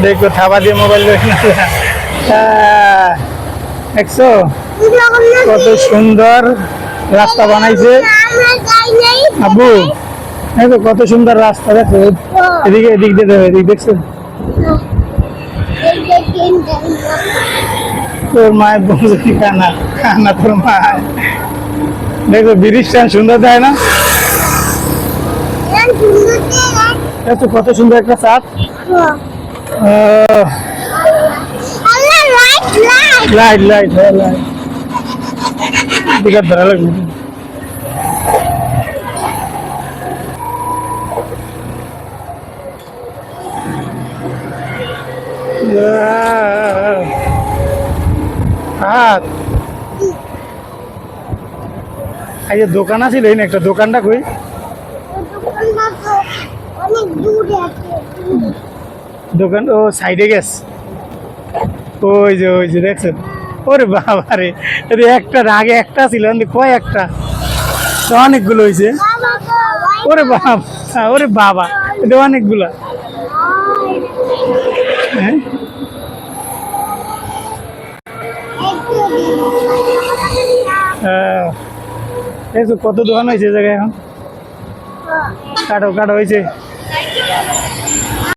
দেখো, থাবা দিয়ে মোবাইল দেখছ? কত সুন্দর রাস্তা বানাইছে। আবু দেখো, কত সুন্দর রাস্তা, দেখো। এদিকে, এদিক দিয়ে দেবে এদিক, দেখছ? তোর মায়ের বন্ধু কানা? কানা তোর মায়ের দেখো ব্রিজটা সুন্দর দেয় না? দেখো, কত সুন্দর একটা চাঁদ। লাইট লাইট হ্যাঁ লাইট দিকে ধরা লাগবে হাত এই দোকান আছিল এই একটা দোকানটা কই? অনেক দূরে আছে। দোকান, ও সাইডে গেছ ওই যে ওই যে দেখছেন? ওরে বাবা রে একটা আগে একটা ছিল কয় একটা? অনেকগুলো হয়েছে ওরে বাবা ওরে বাবা এটা অনেকগুলা। হ্যাঁ? দেখছ কত দোকান হয়েছে জায়গায় এখন? কাটো কাটো হয়েছে